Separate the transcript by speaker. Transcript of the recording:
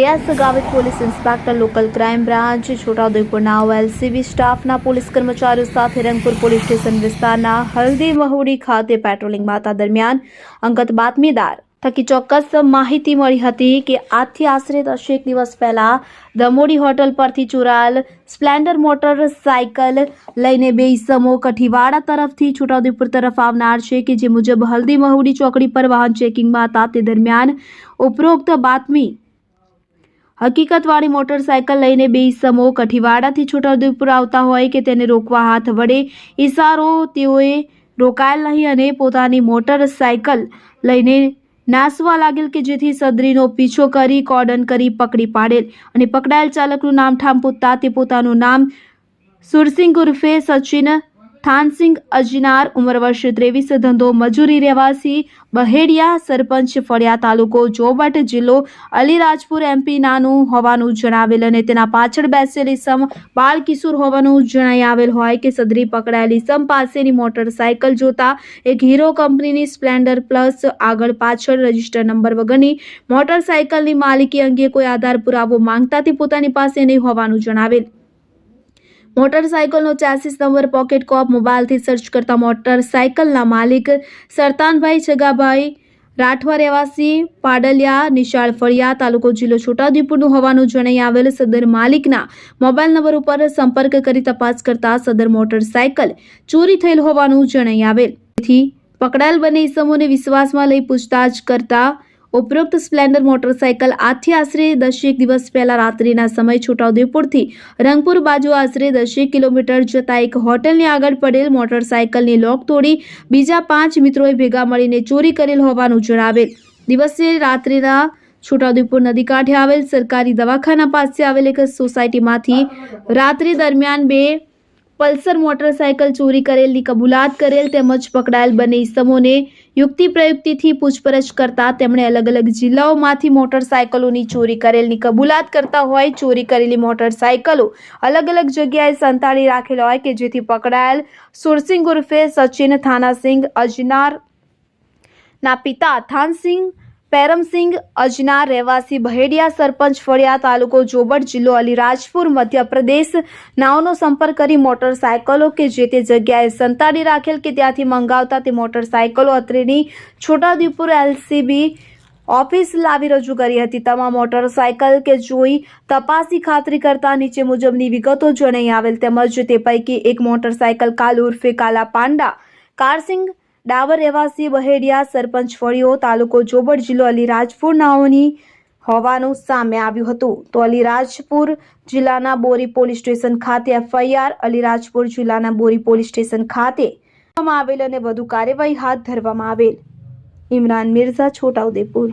Speaker 1: Riyaz Gavit police inspector, local crime branch છોટાઉદેપુરના LCB સ્ટાફના police કર્મચારીઓ સાથે રંગપુર પોલીસ સ્ટેશન વિસ્તારના હલ્દી મહુડી ખાતે પેટ્રોલિંગમાં માતા દરમિયાન અંગત બાતમીદાર થકી ચોક્કસ માહિતી મળી હતી કે આજથી આશરે દસેક દિવસ પહેલા દમોડી હોટલ પરથી ચોરાયેલ સ્પ્લેન્ડર મોટર સાયકલ લઈને બે ઇસમો કઠીવાડા તરફથી છોટાઉદેપુર તરફ આવનાર છે કે જે મુજબ હલ્દી મહુડી ચોકડી પર વાહન ચેકિંગમાં હતા તે દરમિયાન ઉપરોક્ત બાતમી હકીકતવાળી મોટરસાયકલ લઈને બે ઈસમો કઠીવાડાથી છોટાઉદેપુર આવતા હોય કે તેને રોકવા હાથ વડે ઈશારો તેઓએ રોકાયેલ નહીં અને પોતાની મોટરસાયકલ લઈને નાસવા લાગેલ કે જેથી સદરીનો પીછો કરી કોર્ડન કરી પકડી પાડેલ અને પકડાયેલ ચાલકનું નામ ઠામ પૂછતા તે પોતાનું નામ સુરસિંગ ઉર્ફે સચિન થાનસિંગ અજનાર, ઉંમર વર્ષ ત્રેવીસ, ધંધો મજૂરી રહેવાસી, બહેડિયા સરપંચ ફળિયા તાલુકો, જોબટ જિલ્લો, અલીરાજપુર એમપી નાનું હોવાનું જણાવેલ અને તેના પાછળ બેસેલી સમ બાળ કિશોર હોવાનું જણાઈ આવેલ હોય કે સદરી પકડાયેલી સમ પાસેની મોટરસાયકલ જોતા એક હીરો કંપનીની સ્પ્લેન્ડર પ્લસ આગળ પાછળ રજિસ્ટર નંબર વગરની મોટરસાયકલની માલિકી અંગે કોઈ આધાર પુરાવો માંગતા તે પોતાની પાસે નહીં હોવાનું જણાવેલ. મોટરસાયકલનો ચાસીસ નંબર પોકેટ કોપ મોબાઈલથી સર્ચ કરતા મોટરસાયકલના માલિક સરતાનભાઈ છગાભાઈ, રાઠવા રહેવાસી, પાડલિયા, નિશાળ ફળિયા, તાલુકો જિલ્લો છોટાઉદેપુરનું હોવાનું જણાઈ આવેલ સદર માલિકના મોબાઈલ નંબર ઉપર સંપર્ક કરી તપાસ કરતા સદર મોટરસાયકલ ચોરી થયેલ હોવાનું જણાઈ આવેલ. તેથી પકડાયેલ બંને ઇસમોને વિશ્વાસમાં લઈ પૂછતાછ કરતા ઉપરોક્ત સ્પ્લેન્ડર મોટરસાયકલ આજથી આશરે દસેક દિવસ પહેલા રાત્રિના સમય છોટાઉદેપુરથી રંગપુર બાજુ આશરે દસેક કિલોમીટર જતા એક હોટલની આગળ પડેલ મોટરસાયકલની લોક તોડી બીજા પાંચ મિત્રોએ ભેગા મળીને ચોરી કરેલ હોવાનું જણાવેલ. દિવસે રાત્રિના છોટાઉદેપુર નદી કાંઠે આવેલ સરકારી દવાખાના પાસે આવેલ એક સોસાયટીમાંથી રાત્રિ દરમિયાન બે પલ્સર મોટરસાયકલ ચોરી કરેલની કબૂલાત કરેલ તેમજ પકડાયેલ બંને ઇસમોને યુક્તિ પ્રયુક્તિથી પૂછપરછ કરતા તેમણે અલગ અલગ જિલ્લાઓમાંથી મોટરસાયકલોની ચોરી કરેલની કબૂલાત કરતા હોય, ચોરી કરેલી મોટરસાયકલો અલગ અલગ જગ્યાએ સંતાડી રાખેલ હોય કે જેથી પકડાયેલ સુરસિંગ ઉર્ફે સચિન થાનાસિંગ અજનાર ના પિતા થાનસિંગ પેરમસિંગ અજના, રહેવાસી બહેડિયા સરપંચ ફળિયા તાલુકો જોબટ જિલ્લો અલીરાજપુર મધ્યપ્રદેશ. નાઓનો સંપર્ક કરી મોટરસાયકલો કે જે તે જગ્યાએ સંતાડી રાખેલ કે ત્યાંથી મંગાવતા તે મોટરસાયકલો અત્રેની છોટાઉદેપુર એલસીબી ઓફિસ લાવી રજૂ કરી હતી. તમામ મોટરસાયકલ કે જોઈ તપાસી ખાતરી કરતા નીચે મુજબની વિગતો જણાઈ આવેલ તેમજ તે પૈકી એક મોટરસાયકલ કાલ ઉર્ફે કાલા પાંડા કારસિંગ ડાવર રહેવાસી બહેડિયા સરપંચ ફળિયો, તાલુકો જોબડ જિલ્લો અલીરાજપુર નાઓની હોવાનું સામે આવ્યું હતું. તો અલીરાજપુર જિલ્લાના બોરી પોલીસ સ્ટેશન ખાતે એફઆઈઆર, અલીરાજપુર જિલ્લાના બોરી પોલીસ સ્ટેશન ખાતે કરવામાં આવેલ અને વધુ કાર્યવાહી હાથ ધરવામાં આવેલ. ઇમરાન મિર્ઝા, છોટાઉદેપુર.